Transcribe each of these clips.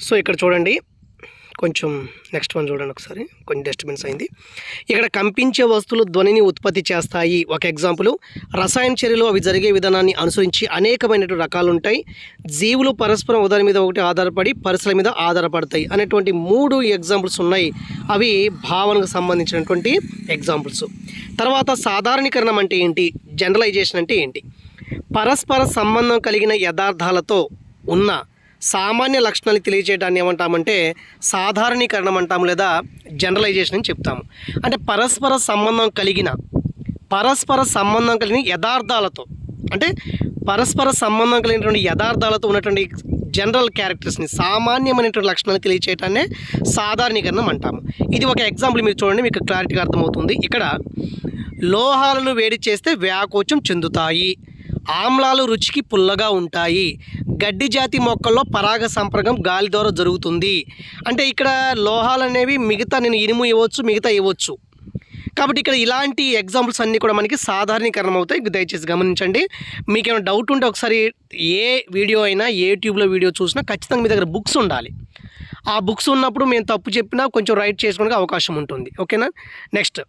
So ఇక్కడ చూడండి కొంచెం నెక్స్ట్ వన్ చూడండి ఒకసారి కొంచెం డిస్టర్బెన్స్ అయింది. ఇక్కడ కంపించే వస్తువులు ధ్వనిని ఉత్పత్తి చేస్తాయి. ఒక ఎగ్జాంపుల్ రసాయన చర్యలు అవి జరిగే విధానాన్ని అనుసరించి అనేకమైనటువంటి రకాలు ఉంటాయి. జీవులు పరస్పరం ఉదాహరణ మీద ఒకటి ఆధారపడి పరిసర మీద ఆధారపడతాయి అనేటువంటి మూడు ఎగ్జాంపుల్స్ ఉన్నాయి. అవి భావనకు సంబంధించినటువంటి ఎగ్జాంపుల్స్ తర్వాత సాధారణీకరణం అంటే ఏంటి? జనరలైజేషన్ అంటే ఏంటి? పరస్పర సంబంధం కలిగిన యథార్థాలతో ఉన్న సామాన్య లక్షణాలు తెలియచేయడాన్ని ఏమంటామంటే సాధారణీకరణం అంటాము లేదా జనరలైజేషన్ అని చెప్తాము. అంటే పరస్పర సంబంధం కలిగిన పరస్పర సంబంధం కలిగిన యథార్థాలతో అంటే పరస్పర సంబంధం కలిగినటువంటి యథార్థాలతో ఉన్నటువంటి జనరల్ క్యారెక్టర్స్ని సామాన్యమైనటువంటి లక్షణాలు తెలియచేయటాన్నే సాధారణీకరణం అంటాము. ఇది ఒక ఎగ్జాంపుల్ మీరు చూడండి మీకు క్లారిటీగా అర్థమవుతుంది. ఇక్కడ లోహాలను వేడి చేస్తే వ్యాకోచం చెందుతాయి ఆమ్లాలు రుచికి పుల్లగా ఉంటాయి గడ్డి జాతి మొక్కల్లో పరాగ సంపర్కం గాలి ద్వారా జరుగుతుంది. అంటే ఇక్కడ లోహాలు అనేవి మిగతా నేను ఇనుము ఇవ్వచ్చు మిగతా ఇవ్వచ్చు. కాబట్టి ఇక్కడ ఇలాంటి ఎగ్జాంపుల్స్ అన్నీ కూడా మనకి సాధారణీకరణం అవుతాయి దయచేసి గమనించండి. మీకు ఏమైనా డౌట్ ఉంటే ఒకసారి ఏ వీడియో అయినా ఏ ట్యూబ్లో వీడియో చూసినా ఖచ్చితంగా మీ దగ్గర బుక్స్ ఉండాలి. ఆ బుక్స్ ఉన్నప్పుడు మేము తప్పు చెప్పినా కొంచెం రైట్ చేసుకోవడానికి అవకాశం ఉంటుంది. ఓకేనా? నెక్స్ట్.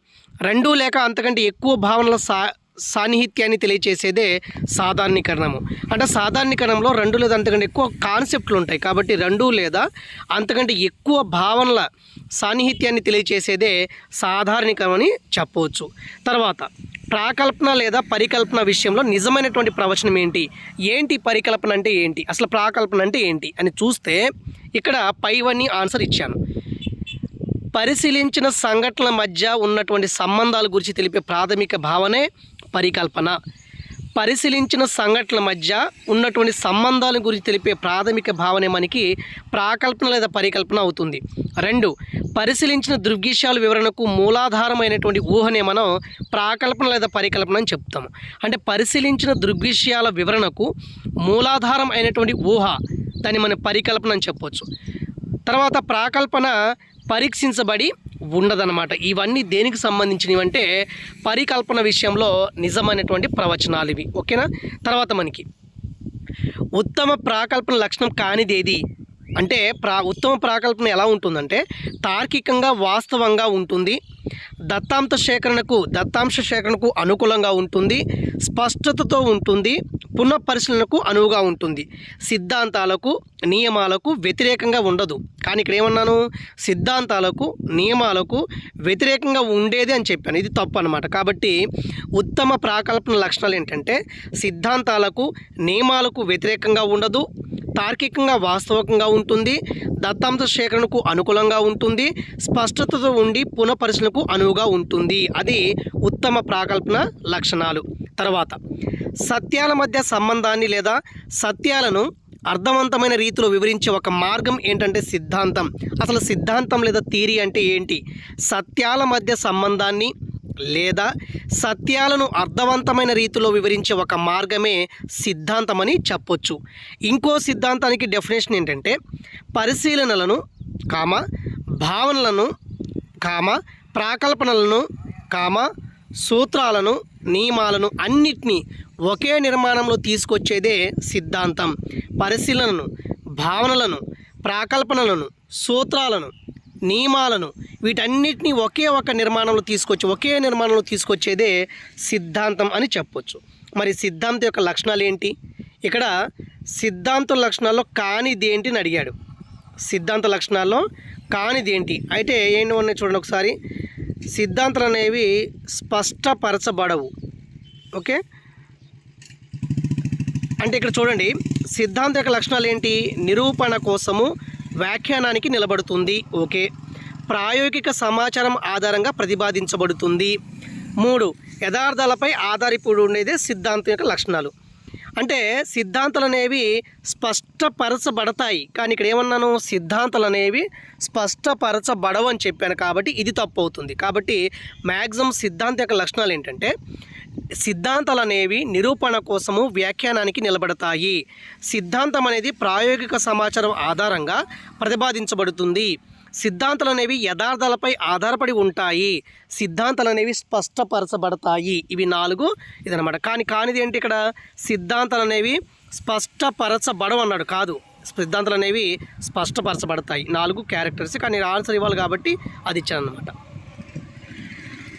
రెండు లేక అంతకంటే ఎక్కువ భావనల సా సాన్నిహిత్యాన్ని తెలియచేసేదే సాధారణీకరణము. అంటే సాధారణీకరణంలో రెండు లేదా అంతకంటే ఎక్కువ కాన్సెప్ట్లు ఉంటాయి. కాబట్టి రెండు లేదా అంతకంటే ఎక్కువ భావనల సాన్నిహిత్యాన్ని తెలియచేసేదే సాధారణీకరణం అని చెప్పవచ్చు. తర్వాత ప్రాకల్పన లేదా పరికల్పన విషయంలో నిజమైనటువంటి ప్రవచనం ఏంటి? ఏంటి పరికల్పన అంటే ఏంటి? అసలు ప్రాకల్పన అంటే ఏంటి? అని చూస్తే ఇక్కడ పైవన్నీ ఆన్సర్ ఇచ్చాను. పరిశీలించిన సంఘటనల మధ్య ఉన్నటువంటి సంబంధాల గురించి తెలిపే ప్రాథమిక భావనే పరికల్పన పరిశీలించిన సంఘటనల మధ్య ఉన్నటువంటి సంబంధాల గురించి తెలిపే ప్రాథమిక భావనే మనకి ప్రాకల్పన లేదా పరికల్పన అవుతుంది. రెండు పరిశీలించిన దృగ్విషయాల వివరణకు మూలాధారమైనటువంటి ఊహనే మనం ప్రాకల్పన లేదా పరికల్పన అని చెప్తాము. అంటే పరిశీలించిన దృగ్విషయాల వివరణకు మూలాధారం అయినటువంటి ఊహ దాన్ని మనం పరికల్పన అని చెప్పవచ్చు తర్వాత ప్రాకల్పన పరీక్షించబడి ఉండదన్నమాట. ఇవన్నీ దేనికి సంబంధించినవి అంటే పరికల్పన విషయంలో నిజమైనటువంటి ప్రవచనాలు ఇవి ఓకేనా? తర్వాత మనకి. ఉత్తమ ప్రాకల్పన లక్షణం కానిది ఏది అంటే ప్రా ఉత్తమ ప్రాకల్పన ఎలా ఉంటుందంటే తార్కికంగా వాస్తవంగా ఉంటుంది దత్తాంశ సేకరణకు దత్తాంశ సేకరణకు అనుకూలంగా ఉంటుంది స్పష్టతతో ఉంటుంది పునఃపరిశీలనకు అనువుగా ఉంటుంది. సిద్ధాంతాలకు నియమాలకు వ్యతిరేకంగా ఉండదు. కానీ ఇక్కడ ఏమన్నాను? సిద్ధాంతాలకు నియమాలకు వ్యతిరేకంగా ఉండేది అని చెప్పాను. ఇది తప్పు అనమాట కాబట్టి ఉత్తమ ప్రాకల్పన లక్షణాలు ఏంటంటే సిద్ధాంతాలకు నియమాలకు వ్యతిరేకంగా ఉండదు. తార్కికంగా వాస్తవకంగా ఉంటుంది. దత్తాంశ సేకరణకు అనుకూలంగా ఉంటుంది. స్పష్టతతో ఉండి పునఃపరిశీలనకు అనువుగా ఉంటుంది. అది ఉత్తమ ప్రాకల్పన లక్షణాలు. తర్వాత సత్యాల మధ్య సంబంధాన్ని లేదా సత్యాలను అర్థవంతమైన రీతిలో వివరించే ఒక మార్గం ఏంటంటే సిద్ధాంతం. అసలు సిద్ధాంతం లేదా థీరీ అంటే ఏంటి? సత్యాల మధ్య సంబంధాన్ని లేదా సత్యాలను అర్థవంతమైన రీతిలో వివరించే ఒక మార్గమే సిద్ధాంతమని చెప్పొచ్చు. ఇంకో సిద్ధాంతానికి డెఫినేషన్ ఏంటంటే పరిశీలనలను కామ భావనలను కామ ప్రాకల్పనలను కామ సూత్రాలను నియమాలను అన్నిటినీ ఒకే నిర్మాణంలో తీసుకొచ్చేదే సిద్ధాంతం. పరిశీలనను భావనలను ప్రాకల్పనలను సూత్రాలను నియమాలను వీటన్నిటిని ఒకే ఒక నిర్మాణంలో తీసుకొచ్చి ఒకే నిర్మాణంలో తీసుకొచ్చేదే సిద్ధాంతం అని చెప్పొచ్చు. మరి సిద్ధాంతం యొక్క లక్షణాలు ఏంటి? ఇక్కడ సిద్ధాంత లక్షణాల్లో కానిది ఏంటి అని అడిగాడు. సిద్ధాంత లక్షణాల్లో కానిది ఏంటి? అయితే ఏంటి ఉన్నాయి చూడండి ఒకసారి. సిద్ధాంతాలు అనేవి స్పష్టపరచబడవు. ఓకే? అంటే ఇక్కడ చూడండి సిద్ధాంత యొక్క లక్షణాలు ఏంటి? నిరూపణ కోసము వ్యాఖ్యానానికి నిలబడుతుంది. ఓకే. ప్రాయోగిక సమాచారం ఆధారంగా ప్రతిపాదించబడుతుంది. మూడు యథార్థాలపై ఆధారపడి ఉండేదే సిద్ధాంతం యొక్క లక్షణాలు. అంటే సిద్ధాంతాలు అనేవి స్పష్టపరచబడతాయి. కానీ ఇక్కడ ఏమన్నాను? సిద్ధాంతాలు అనేవి స్పష్టపరచబడవు అని చెప్పాను కాబట్టి ఇది తప్పు అవుతుంది. కాబట్టి మ్యాక్సిమం సిద్ధాంతం యొక్క లక్షణాలు ఏంటంటే సిద్ధాంతాలనేవి నిరూపణ కోసము వ్యాఖ్యానానికి నిలబడతాయి. సిద్ధాంతం అనేది ప్రాయోగిక సమాచారం ఆధారంగా ప్రతిపాదించబడుతుంది. సిద్ధాంతాలు అనేవి యథార్థాలపై ఆధారపడి ఉంటాయి. సిద్ధాంతాలు అనేవి స్పష్టపరచబడతాయి. ఇవి నాలుగు ఇదనమాట కానీ కానిది ఏంటి ఇక్కడ? సిద్ధాంతాలు అనేవి స్పష్టపరచబడవు అన్నాడు. కాదు. సిద్ధాంతాలు అనేవి స్పష్టపరచబడతాయి. నాలుగు క్యారెక్టర్స్. కానీ ఆన్సర్ ఇవ్వాలి కాబట్టి అది ఇచ్చాను అనమాట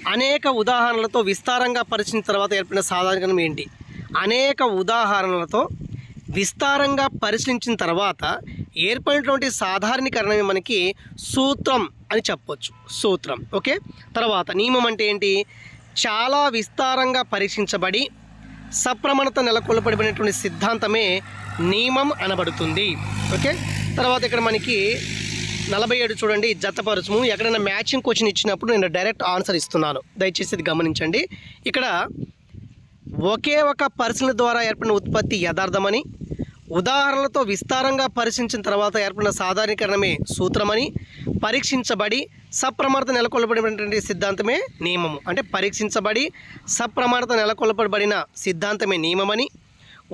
అనేక ఉదాహరణలతో విస్తారంగా పరిచిన తర్వాత ఏర్పడిన సాధారణం ఏంటి? అనేక ఉదాహరణలతో విస్తారంగా పరిశీలించిన తర్వాత ఏర్పడినటువంటి సాధారణీకరణమే మనకి? సూత్రం అని చెప్పొచ్చు. సూత్రం. ఓకే? తర్వాత నియమం అంటే ఏంటి? చాలా విస్తారంగా పరీక్షించబడి సప్రమణత నెలకొల్పబడినటువంటి సిద్ధాంతమే నియమం అనబడుతుంది. ఓకే? తర్వాత ఇక్కడ మనకి నలభై ఏడు చూడండి జతపరచము ఎక్కడైనా మ్యాచింగ్ క్వశ్చన్ ఇచ్చినప్పుడు నేను డైరెక్ట్ ఆన్సర్ ఇస్తున్నాను. దయచేసి ఇది గమనించండి. ఇక్కడ ఒకే ఒక పరిశీలన ద్వారా ఏర్పడిన ఉత్పత్తి యథార్థమని ఉదాహరణలతో విస్తారంగా పరిశీలించిన తర్వాత ఏర్పడిన సాధారణీకరణమే సూత్రమని పరీక్షించబడి సప్రమాణత నెలకొల్పబడినటువంటి సిద్ధాంతమే నియమము. అంటే పరీక్షించబడి సప్రమాణత నెలకొల్పబడిన సిద్ధాంతమే నియమమని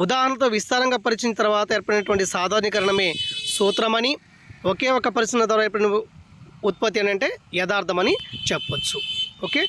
ఉదాహరణతో విస్తారంగా పరిచయం తర్వాత ఏర్పడినటువంటి సాధారణీకరణమే సూత్రమని ఒకే ఒక పరిశ్రమ ద్వారా ఎప్పుడు ఉత్పత్తి అని అంటే యథార్థమని చెప్పొచ్చు. ఓకే?